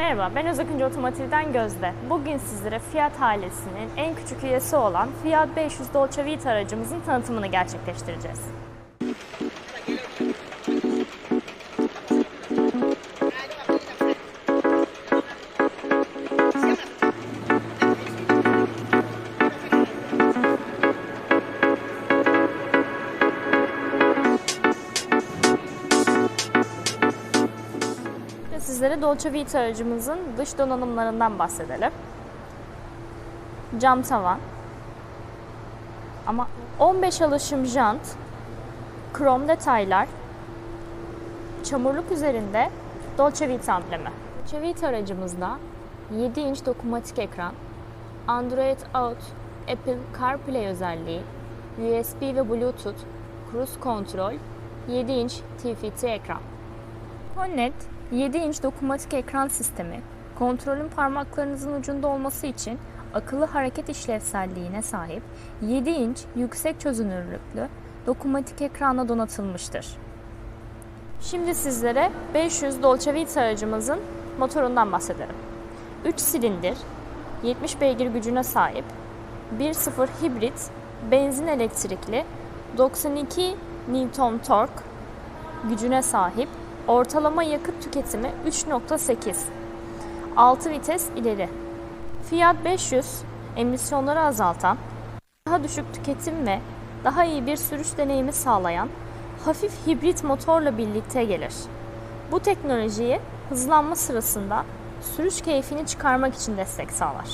Merhaba, ben Özakıncı Otomotiv'den Gözde. Bugün sizlere Fiat ailesinin en küçük üyesi olan Fiat 500 Dolce Vita aracımızın tanıtımını gerçekleştireceğiz. Sizlere Dolce Vita aracımızın dış donanımlarından bahsedelim. Cam tavan. Ama 15 alışım jant, krom detaylar, çamurluk üzerinde Dolce Vita amblemi. Dolce Vita aracımızda 7 inç dokunmatik ekran, Android Auto, Apple CarPlay özelliği, USB ve Bluetooth, cruise kontrol, 7 inç TFT ekran. Honnet 7 inç dokunmatik ekran sistemi, kontrolün parmaklarınızın ucunda olması için akıllı hareket işlevselliğine sahip 7 inç yüksek çözünürlüklü dokunmatik ekranla donatılmıştır. Şimdi sizlere 500 Dolce Vita aracımızın motorundan bahsedelim. 3 silindir, 70 beygir gücüne sahip, 1.0 hibrit, benzin elektrikli, 92 Newton tork gücüne sahip, ortalama yakıt tüketimi 3.8, 6 vites ileri. Fiat 500 emisyonları azaltan, daha düşük tüketim ve daha iyi bir sürüş deneyimi sağlayan hafif hibrit motorla birlikte gelir. Bu teknolojiyi hızlanma sırasında sürüş keyfini çıkarmak için destek sağlar.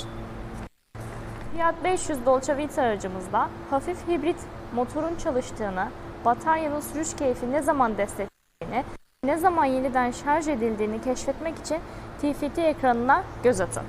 Fiat 500 Dolce Vita aracımızda hafif hibrit motorun çalıştığını, bataryanın sürüş keyfi ne zaman desteklediğini, ne zaman yeniden şarj edildiğini keşfetmek için TFT ekranına göz atın.